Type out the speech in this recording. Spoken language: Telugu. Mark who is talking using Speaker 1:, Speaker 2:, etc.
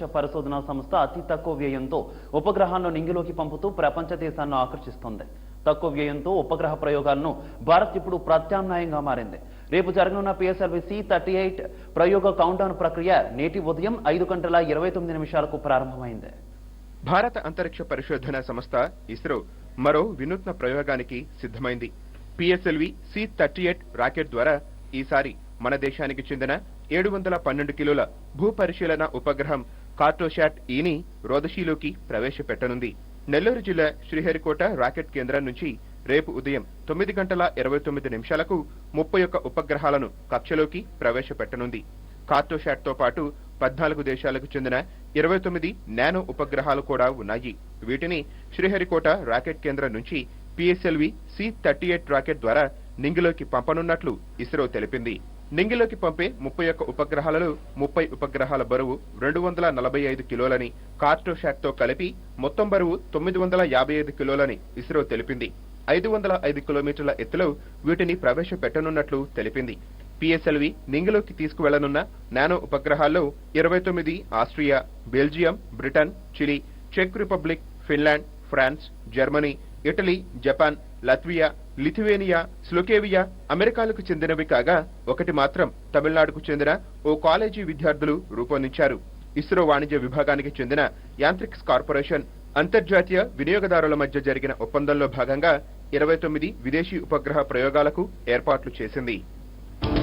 Speaker 1: అంతరిక్ష పరిశోధన సంస్థ అతి తక్కువ వ్యయంతో ఉపగ్రహాలను నింగిలోకి పంపుతూ ప్రపంచ దేశాలను ఆకర్షిస్తోంది. తక్కువ వ్యయంతో ఉపగ్రహ ప్రయోగాలను భారత్ ఇప్పుడు ప్రత్యామ్నాయంగా మారింది. రేపు జరగనున్న పిఎస్ఎల్వి సి థర్టీ ఎయిట్ ప్రయోగ కౌంటౌన్ ప్రక్రియ నేటి ఉదయం ఐదు గంటల ఇరవై తొమ్మిది నిమిషాలకు ప్రారంభమైంది.
Speaker 2: భారత అంతరిక్ష పరిశోధన సంస్థ ఇస్రో మరో వినూత్న ప్రయోగానికి సిద్ధమైంది. PSLV C thirty eight rocket ద్వారా ఈసారి మన దేశానికి చెందిన ఏడు వందల పన్నెండు కిలోల భూపరిశీలన ఉపగ్రహం కార్టోషాట్ ఈని రోదశీలోకి ప్రవేశపెట్టనుంది. నెల్లూరు జిల్లా శ్రీహరికోట రాకెట్ కేంద్రం నుంచి రేపు ఉదయం తొమ్మిది గంటల ఇరవై తొమ్మిది నిమిషాలకు ముప్పై ఒక్క ఉపగ్రహాలను కక్షలోకి ప్రవేశపెట్టనుంది. కార్టోషాట్తో పాటు పద్నాలుగు దేశాలకు చెందిన ఇరవై తొమ్మిది నానో ఉపగ్రహాలు కూడా ఉన్నాయి. వీటిని శ్రీహరికోట రాకెట్ కేంద్రం నుంచి PSLV C thirty eight rocket ద్వారా నింగిలోకి పంపనున్నట్లు ఇస్రో తెలిపింది. నింగిలోకి పంపే ముప్పై ఒక్క ఉపగ్రహాలలో ముప్పై ఉపగ్రహాల బరువు రెండు వందల నలభై ఐదు కిలోలని కార్టోషాట్తో కలిపి మొత్తం బరువు తొమ్మిది వందల యాభై ఐదు కిలోలని ఇస్రో తెలిపింది. ఐదు వందల ఐదు కిలోమీటర్ల ఎత్తులో వీటిని ప్రవేశపెట్టనున్నట్లు తెలిపింది. పిఎస్ఎల్వి నింగిలోకి తీసుకువెళ్ళనున్న నానో ఉపగ్రహాల్లో ఇరవై తొమ్మిది Austria Belgium Britain Chile check Republic Finland France Germany Italy Japan Latvia Lithuania Slovakia అమెరికాలకు చెందినవి కాగా ఒకటి మాత్రం తమిళనాడుకు చెందిన ఓ కాలేజీ విద్యార్థులు రూపొందించారు. ఇస్రో వాణిజ్య విభాగానికి చెందిన యాంత్రిక్స్ కార్పొరేషన్ అంతర్జాతీయ వినియోగదారుల మధ్య జరిగిన ఒప్పందంలో భాగంగా ఇరవై తొమ్మిది విదేశీ ఉపగ్రహ ప్రయోగాలకు ఏర్పాట్లు చేసింది.